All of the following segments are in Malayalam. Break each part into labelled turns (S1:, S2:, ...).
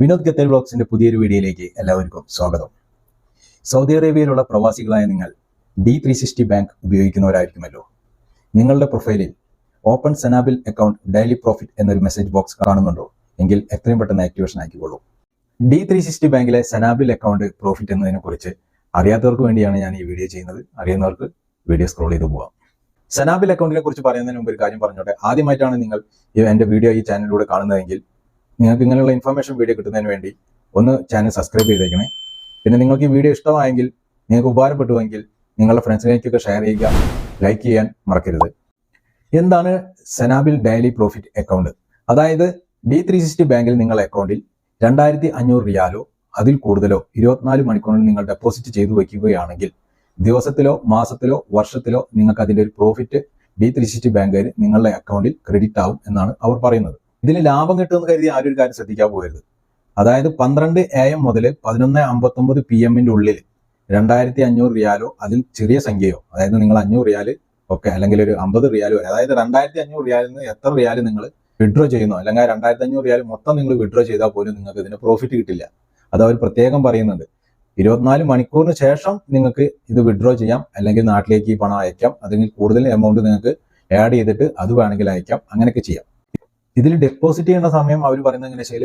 S1: വിനോദ് ഗത്തൽ ബ്ലോഗ്സിന്റെ പുതിയൊരു വീഡിയോയിലേക്ക് എല്ലാവർക്കും സ്വാഗതം. സൗദി അറേബ്യയിലുള്ള പ്രവാസികളായ നിങ്ങൾ ഡി ത്രീ സിക്സ്റ്റി ബാങ്ക് ഉപയോഗിക്കുന്നവരായിരിക്കുമല്ലോ. നിങ്ങളുടെ പ്രൊഫൈലിൽ open Sanabil account daily profit എന്നൊരു മെസ്സേജ് ബോക്സ് കാണുന്നുണ്ടോ? എങ്കിൽ എത്രയും പെട്ടെന്ന് ആക്ടിവേഷൻ ആക്കിക്കോളൂ. ഡി ത്രീ സിക്സ്റ്റി ബാങ്കിലെ സെനാബിൽ അക്കൗണ്ട് പ്രോഫിറ്റ് എന്നതിനെ കുറിച്ച് അറിയാത്തവർക്ക് വേണ്ടിയാണ് ഞാൻ ഈ വീഡിയോ ചെയ്യുന്നത്. അറിയുന്നവർക്ക് വീഡിയോ സ്ക്രോൾ ചെയ്ത് പോവാം. സെനാബിൽ അക്കൗണ്ടിനെ കുറിച്ച് പറയുന്നതിന് മുമ്പ് ഒരു കാര്യം പറഞ്ഞോട്ടെ. ആദ്യമായിട്ടാണ് നിങ്ങൾ എന്റെ വീഡിയോ ഈ ചാനലിലൂടെ കാണുന്നതെങ്കിൽ നിങ്ങൾക്ക് ഇങ്ങനെയുള്ള ഇൻഫർമേഷൻ വീഡിയോ കിട്ടുന്നതിന് വേണ്ടി ഒന്ന് ചാനൽ സബ്സ്ക്രൈബ് ചെയ്തേക്കണേ. പിന്നെ നിങ്ങൾക്ക് ഈ വീഡിയോ ഇഷ്ടമായെങ്കിൽ നിങ്ങൾക്ക് ഉപകാരപ്പെട്ടുവെങ്കിൽ നിങ്ങളുടെ ഫ്രണ്ട്സിലേക്കൊക്കെ ഷെയർ ചെയ്യുക ലൈക്ക് ചെയ്യാൻ മറക്കരുത്. എന്താണ് സെനാബിൽ ഡെയിലി പ്രോഫിറ്റ് അക്കൗണ്ട് അതായത് ഡി ത്രീ സിക്സ്റ്റി ബാങ്കിൽ നിങ്ങളുടെ അക്കൗണ്ടിൽ രണ്ടായിരത്തി അഞ്ഞൂറ് റിയാലോ അതിൽ കൂടുതലോ ഇരുപത്തിനാല് മണിക്കൂറിൽ നിങ്ങൾ ഡെപ്പോസിറ്റ് ചെയ്തു വയ്ക്കുകയാണെങ്കിൽ ദിവസത്തിലോ മാസത്തിലോ വർഷത്തിലോ നിങ്ങൾക്ക് അതിന്റെ ഒരു പ്രോഫിറ്റ് ഡി ത്രീ സിക്സ്റ്റി ബാങ്കുകാർ നിങ്ങളുടെ അക്കൗണ്ടിൽ ക്രെഡിറ്റ് ആവും എന്നാണ് അവർ പറയുന്നത്. ഇതിൽ ലാഭം കിട്ടുമെന്ന് കരുതി ആരും ഒരു കാര്യം ശ്രദ്ധിക്കാൻ പോകരുത്. അതായത് പന്ത്രണ്ട് എ എം മുതൽ പതിനൊന്ന് അമ്പത്തൊമ്പത് പി എമ്മിന്റെ ഉള്ളിൽ രണ്ടായിരത്തി അഞ്ഞൂറ് റിയാലോ അതിൽ ചെറിയ സംഖ്യയോ അതായത് നിങ്ങൾ അഞ്ഞൂറ് റിയാൽ ഒക്കെ അല്ലെങ്കിൽ ഒരു അമ്പത് റിയാലോ അതായത് രണ്ടായിരത്തി അഞ്ഞൂറ് റിയാലിൽ നിന്ന് എത്ര റിയാൽ നിങ്ങൾ വിഡ്രോ ചെയ്യുന്നു അല്ലെങ്കിൽ രണ്ടായിരത്തി അഞ്ഞൂറ് റിയാൽ മൊത്തം നിങ്ങൾ വിഡ്രോ ചെയ്താൽ പോലും നിങ്ങൾക്ക് ഇതിന് പ്രോഫിറ്റ് കിട്ടില്ല. അത് അവർ പ്രത്യേകം പറയുന്നുണ്ട്. ഇരുപത്തിനാല് മണിക്കൂറിന് ശേഷം നിങ്ങൾക്ക് ഇത് വിഡ്രോ ചെയ്യാം അല്ലെങ്കിൽ നാട്ടിലേക്ക് ഈ പണം അയക്കാം അല്ലെങ്കിൽ കൂടുതൽ എമൗണ്ട് നിങ്ങൾക്ക് ആഡ് ചെയ്തിട്ട് അത് വേണമെങ്കിൽ അയക്കാം അങ്ങനെയൊക്കെ ചെയ്യാം. ഇതിൽ ഡെപ്പോസിറ്റ് ചെയ്യേണ്ട സമയം അവർ പറയുന്നത് എങ്ങനെ വെച്ചാൽ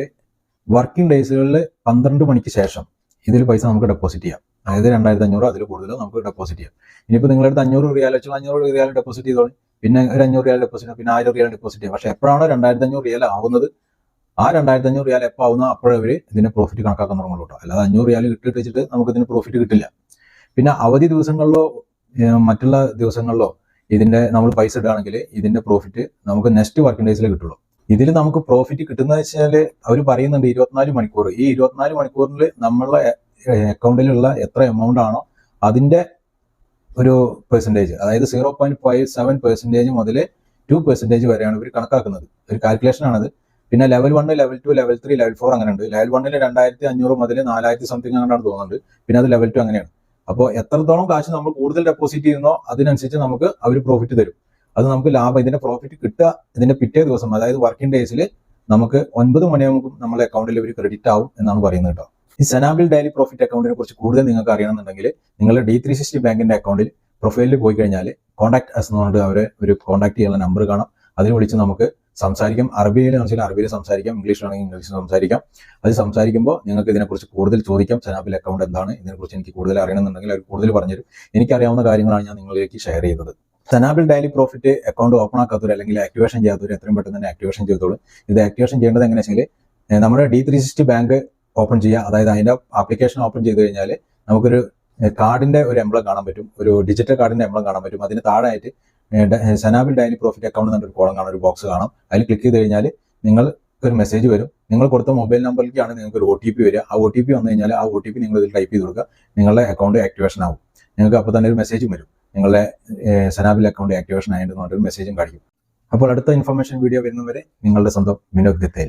S1: വർക്കിംഗ് ഡേയ്സുകളിൽ പന്ത്രണ്ട് മണിക്ക് ശേഷം ഇതിൽ പൈസ നമുക്ക് ഡെപ്പോസിറ്റ് ചെയ്യാം. അതായത് രണ്ടായിരത്തി അഞ്ഞൂറ് അതിൽ കൂടുതൽ നമുക്ക് ഡെപ്പോസിറ്റ് ചെയ്യാം. ഇനിയിപ്പോൾ നിങ്ങളുടെ അടുത്ത് അഞ്ഞൂറ് റിയാൽ വെച്ചാൽ അഞ്ഞൂറ് റിയാൽ ഡെപ്പോസിറ്റ് ചെയ്തോളൂ. പിന്നെ ഒരു അഞ്ഞൂറ് റിയാൽ ഡെപ്പോസിറ്റ് പിന്നെ ആയിരം റിയാൽ ഡെപ്പോസിറ്റ് ചെയ്യാം. പക്ഷേ എപ്പോഴാണോ രണ്ടായിരത്തി അഞ്ഞൂറ് റിയാൽ ആവുന്നത് ആ രണ്ടായിരത്തി അഞ്ഞൂറ് റിയാൽ എപ്പോൾ ആവുന്ന അപ്പോഴവർ ഇതിന് പ്രോഫിറ്റ് കണക്കാക്കാൻ തുടങ്ങുള്ളൂ അല്ലാതെ അഞ്ഞൂറ് റിയാൽ കിട്ടി വെച്ചിട്ട് നമുക്ക് ഇതിന് പ്രോഫിറ്റ് കിട്ടില്ല. പിന്നെ അവധി ദിവസങ്ങളിലോ മറ്റുള്ള ദിവസങ്ങളിലോ ഇതിന്റെ നമ്മൾ പൈസ ഇടുകയാണെങ്കിൽ ഇതിന്റെ പ്രോഫിറ്റ് നമുക്ക് നെക്സ്റ്റ് വർക്കിംഗ് ഡേയ്സിൽ കിട്ടുള്ളൂ. ഇതിൽ നമുക്ക് പ്രോഫിറ്റ് കിട്ടുന്നത് വെച്ചാൽ അവർ പറയുന്നുണ്ട് ഇരുപത്തിനാല് മണിക്കൂർ. ഈ ഇരുപത്തിനാല് മണിക്കൂറിൽ നമ്മളെ അക്കൗണ്ടിലുള്ള എത്ര എമൗണ്ട് ആണോ അതിന്റെ ഒരു പെർസെന്റേജ് അതായത് zero point five seven percentage മുതൽ ടു പെർസെന്റേജ് വരെയാണ് ഇവർ കണക്കാക്കുന്നത്. ഒരു കാൽക്കുലേഷൻ ആണത്. പിന്നെ level one level two level three level four അങ്ങനെ ഉണ്ട് ലെവൽ വണ്ണിൽ രണ്ടായിരത്തി അഞ്ഞൂറ് മുതൽ നാലായിരത്തി സംതിങ് അങ്ങനെയാണ് തോന്നുന്നുണ്ട്. പിന്നെ അത് ലെവൽ ടു അങ്ങനെയാണ്. അപ്പോൾ എത്രത്തോളം കാശ് നമ്മൾ കൂടുതൽ ഡെപ്പോസിറ്റ് ചെയ്യുന്നോ അതിനനുസരിച്ച് നമുക്ക് അവർ പ്രോഫിറ്റ് തരും. അത് നമുക്ക് ലാഭം ഇതിന്റെ പ്രോഫിറ്റ് കിട്ടുക ഇതിന്റെ പിറ്റേ ദിവസം അതായത് വർക്കിംഗ് ഡേയ്സിൽ നമുക്ക് ഒൻപത് മണിയാകുമ്പോൾ നമ്മുടെ അക്കൗണ്ടിൽ ഒരു ക്രെഡിറ്റ് ആവും എന്നാണ് പറയുന്നത് കേട്ടോ. ഈ സെനാബിൾ ഡെയിലി പ്രോഫിറ്റ് അക്കൗണ്ടിനെ കുറിച്ച് കൂടുതൽ നിങ്ങൾക്ക് അറിയണമെന്നുണ്ടെങ്കിൽ നിങ്ങൾ ഡി ത്രീ സിക്സ്റ്റി ബാങ്കിന്റെ അക്കൗണ്ടിൽ പ്രൊഫൈലിൽ പോയി കഴിഞ്ഞാൽ കോൺടാക്ട് അസ് എന്ന് പറഞ്ഞിട്ട് അവരെ ഒരു കോൺടാക്ട് ചെയ്യാനുള്ള നമ്പർ കാണാം. അതിൽ വിളിച്ച് നമുക്ക് സംസാരിക്കാം. അറബിയിലാണെങ്കിൽ അറബിയിൽ സംസാരിക്കാം ഇംഗ്ലീഷിലാണെങ്കിൽ ഇംഗ്ലീഷിൽ സംസാരിക്കാം. അത് സംസാരിക്കുമ്പോൾ നിങ്ങൾക്ക് ഇതിനെക്കുറിച്ച് കൂടുതൽ ചോദിക്കാം. സെനാബിൽ അക്കൗണ്ട് എന്താണ്? ഇതിനെക്കുറിച്ച് എനിക്ക് കൂടുതൽ അറിയണമെന്നുണ്ടെങ്കിൽ അവർ കൂടുതൽ പറഞ്ഞുതരും. എനിക്കറിയാവുന്ന കാര്യങ്ങളാണ് ഞാൻ നിങ്ങളിലേക്ക് ഷെയർ ചെയ്തത് Sanabil daily profit account open ആക്കാത്തവർ അല്ലെങ്കിൽ ആക്ടിവേഷൻ ചെയ്യാത്തവർ എത്രയും പെട്ടെന്ന് തന്നെ ആക്ടിവേഷൻ ചെയ്തോളൂ. ഇത് ആക്ടിവേഷൻ ചെയ്യേണ്ടത് എങ്ങനെയാണെങ്കിൽ വെച്ചാൽ നമ്മുടെ D three sixty bank open ചെയ്യുക. അതായത് അതിന്റെ ആപ്ലിക്കേഷൻ ഓപ്പൺ ചെയ്ത് കഴിഞ്ഞാൽ നമുക്കൊരു കാർഡിന്റെ ഒരു എംബ്ലം കാണാൻ പറ്റും. ഒരു ഡിജിറ്റൽ കാർഡിന്റെ എംബ്ലം കാണാൻ പറ്റും. അതിന് താഴെയായിട്ട് സെനാബിൾ ഡെയിലി പ്രോഫിറ്റ് അക്കൗണ്ട് എന്നൊരു കോളം കാണാൻ ഒരു ബോക്സ് കാണാം. അതിൽ ക്ലിക്ക് ചെയ്ത് കഴിഞ്ഞാൽ നിങ്ങൾ ഒരു മെസ്സേജ് വരും. നിങ്ങൾ കൊടുത്ത മൊബൈൽ നമ്പറിലേക്കാണ് നിങ്ങൾക്ക് ഒരു ഒ ടി പി വരിക. ആ ഒ ടി പി വന്നു കഴിഞ്ഞാൽ ആ ഒ ടി പി നിങ്ങൾ ഇതിൽ ടൈപ്പ് ചെയ്ത് കൊടുക്കുക. നിങ്ങളുടെ അക്കൗണ്ട് ആക്ടിവേഷൻ ആവും. നിങ്ങൾക്ക് അപ്പോൾ തന്നെ ഒരു മെസ്സേജും വരും. നിങ്ങളുടെ സനാബിൽ അക്കൗണ്ട് ആക്ടിവേഷൻ ആയിട്ട് പറഞ്ഞിട്ട് മെസ്സേജും കാണിക്കും. അപ്പോൾ അടുത്ത ഇൻഫർമേഷൻ വീഡിയോ വരുന്നവരെ നിങ്ങളുടെ സ്വന്തം വിനോദ് ഗത്തേൽ